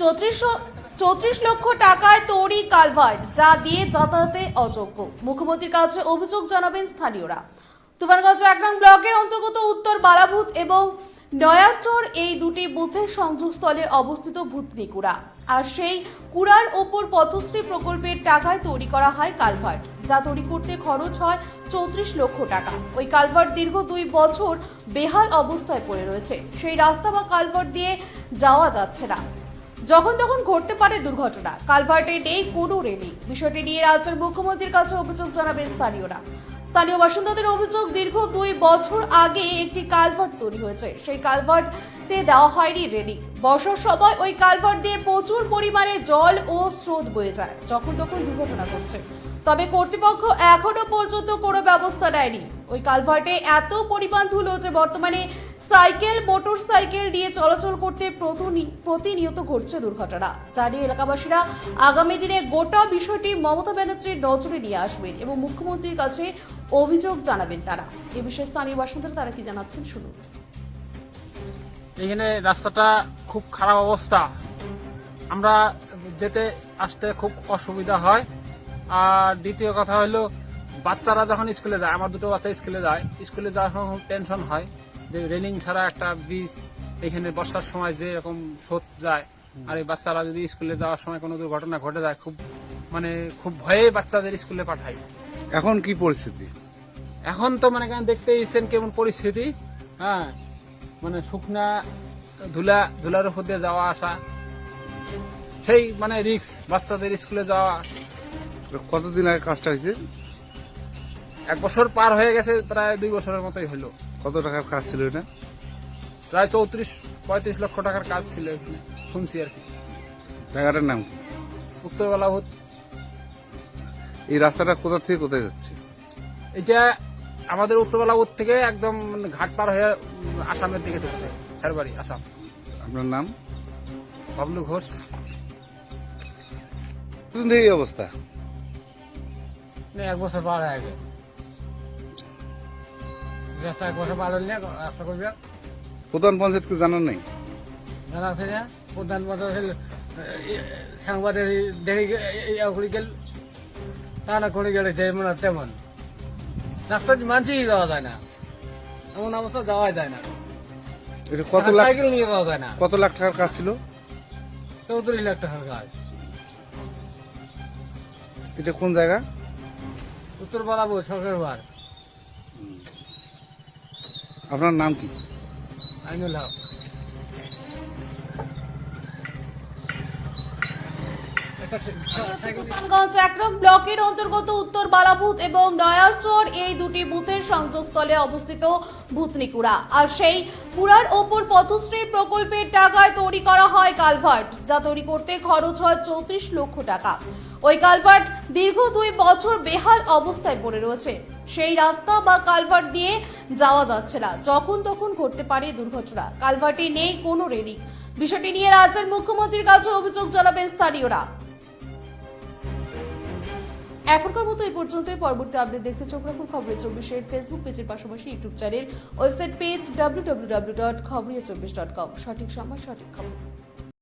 চৌত্রিশ চৌত্রিশ লক্ষ টাকায় তৈরি কালভার্ট, যা দিয়ে যাতায়াতে অযোগ্য। মুখ্যমন্ত্রীর কাছে অভিযোগ জানাবেন স্থানীয়রা। তুফানগঞ্জ এক নং ব্লকের অন্তর্গত উত্তর বালাভূত এবং নয়ারচর এই দুটি বুথের সংযোগস্থলে অবস্থিত ভূতনিকুড়া। আর সেই কুড়ার ওপর পথশ্রী প্রকল্পের টাকায় তৈরি করা হয় কালভার্ট, যা তৈরি করতে খরচ হয় চৌত্রিশ লক্ষ টাকা। ওই কালভার্ট দীর্ঘ দুই বছর বেহাল অবস্থায় পড়ে রয়েছে। সেই রাস্তা বা কালভার্ট দিয়ে যাওয়া যাচ্ছে না। যখন তখন ঘটতে পারে দুর্ঘটনা। কালভার্টে নেই কোনো রেলিং। বিষয়টি নিয়ে রাজ্যের মুখ্যমন্ত্রীর কাছে অভিযোগ জানাবেন স্থানীয়রা। স্থানীয় বাসিন্দাদের অভিযোগ, দীর্ঘ দুই বছর আগে একটি কালভার্ট তৈরি হয়েছে। সেই কালভার্টে দেওয়া হয়নি রেলিং। বর্ষার সময় ওই কালভার্ট দিয়ে প্রচুর পরিমাণে জল ও স্রোত বয়ে যায়। যখন তখন দুর্ঘটনা ঘটছে। তবে কর্তৃপক্ষ এখনও পর্যন্ত কোনো ব্যবস্থা নেয়নি। ওই কালভার্টে এত পরিমাণ ধুলো যে বর্তমানে সাইকেল মোটর সাইকেল নিয়ে চলাচল করতে প্রতিনি- প্রতিনিয়ত ঘটছে দুর্ঘটনা। যা নিয়ে এলাকাবাসীরা, আগামী দিনে গোটা বিষয়টি মমতা ব্যানার্জির নজরে নিয়ে আসবেন এবং মুখ্যমন্ত্রীর কাছে অভিযোগ জানাবেন তারা। এ বিষয়ে স্থানীয় বাসিন্দারা তারা কি জানাচ্ছেন শুনুন। এখানে রাস্তাটা খুব খারাপ অবস্থা। আমরা যেতে আসতে খুব অসুবিধা হয়। আর দ্বিতীয় কথা হলো, বাচ্চারা যখন স্কুলে যায়, আমার দুটো বাচ্চা স্কুলে যায়, স্কুলে যাওয়ার সময় টেনশন হয়। যে রেলিং ছাড়া একটা ব্রিজ এখানে বর্ষার সময় যে এরকম স্রোত যায় আর এই বাচ্চারা যদি স্কুলে যাওয়ার সময় কোনো দুর্ঘটনা ঘটে যায় খুব মানে খুব ভয়ে বাচ্চাদের স্কুলে পাঠাই এখন কি পরিস্থিতি? এখন তো মানে কেন দেখতে এসছেন কেমন পরিস্থিতি হ্যাঁ মানে শুকনা ধুলা ধুলার উপর দিয়ে যাওয়া আসা সেই মানে রিক্স বাচ্চাদের স্কুলে যাওয়া। কতদিন আগে কাজটা হয়েছে? এক বছর পার হয়ে গেছে প্রায় দুই বছরের মতোই হলো। কত টাকার কাজ ছিল এটা? প্রায় চৌত্রিশ পঁয়ত্রিশ লক্ষ টাকার কাজ ছিল এখানে শুনছি আর কি। জায়গাটার নাম কি? উত্তরবেলা ভূত এই রাস্তাটা কোথা থেকে কোথায় যাচ্ছে? এটা আমাদের উত্তরবেলা ভূত থেকে একদম ঘাট পার হয়ে আসামের দিকে ঢুকছে খেরবাড়ি আসাম। আপনার নাম? বাবলু ঘোষ। কতদিন থেকে এই অবস্থা? না, এক বছর পার হয়ে গেছে। রাস্তা বছর পার রাস্তা করবে। প্রধান পঞ্চায়েতকে জানার নাই? জানা আছে না? সাংবাদিক দেখে করে গেল। তা না করে গেলে যেমন আর তেমন। রাস্তা মানছেই যাওয়া যায় না। এমন অবস্থা যাওয়া যায় না। এটা কত লাখ সাইকেল নিয়ে যাওয়া যায় না। কত লাখ টাকার কাজ ছিল? চৌত্রিশ লাখ টাকার কাজ। এটা কোন জায়গা? উত্তর বলাবো সরকার আপনার নাম কি? আইনুল হক। ব্লকের অন্তর্গত উত্তর বালাভূত এবং নয়ারচর এই দুটি বুথের সংযোগস্থলে অবস্থিত ভূতনিকুড়া। আর সেই কুড়ার ওপর পথশ্রী প্রকল্পের টাকায় তৈরি করা হয় কালভার্ট যা তৈরি করতে খরচ হয় চৌত্রিশ লক্ষ টাকা। ওই কালভার্ট দীর্ঘ দুই বছর বেহাল অবস্থায় পড়ে রয়েছে। সেই রাস্তা বা কালভার্ট দিয়ে যাওয়া যাচ্ছে না। যখন তখন ঘটতে পারে দুর্ঘটনা। কালভার্টে নেই কোনো রেলিং। বিষয়টি নিয়ে রাজ্যের মুখ্যমন্ত্রীর কাছে অভিযোগ জানাবেন স্থানীয়রা। এখনকার মতো এই পর্যন্তই। পরবর্তী আপডেট দেখতে চোখ রাখুন খবরের চব্বিশের ফেসবুক পেজের পাশাপাশি YouTube channel website page W dot Khabariya চব্বিশ ডট কম সঠিক সময়, সঠিক খবর।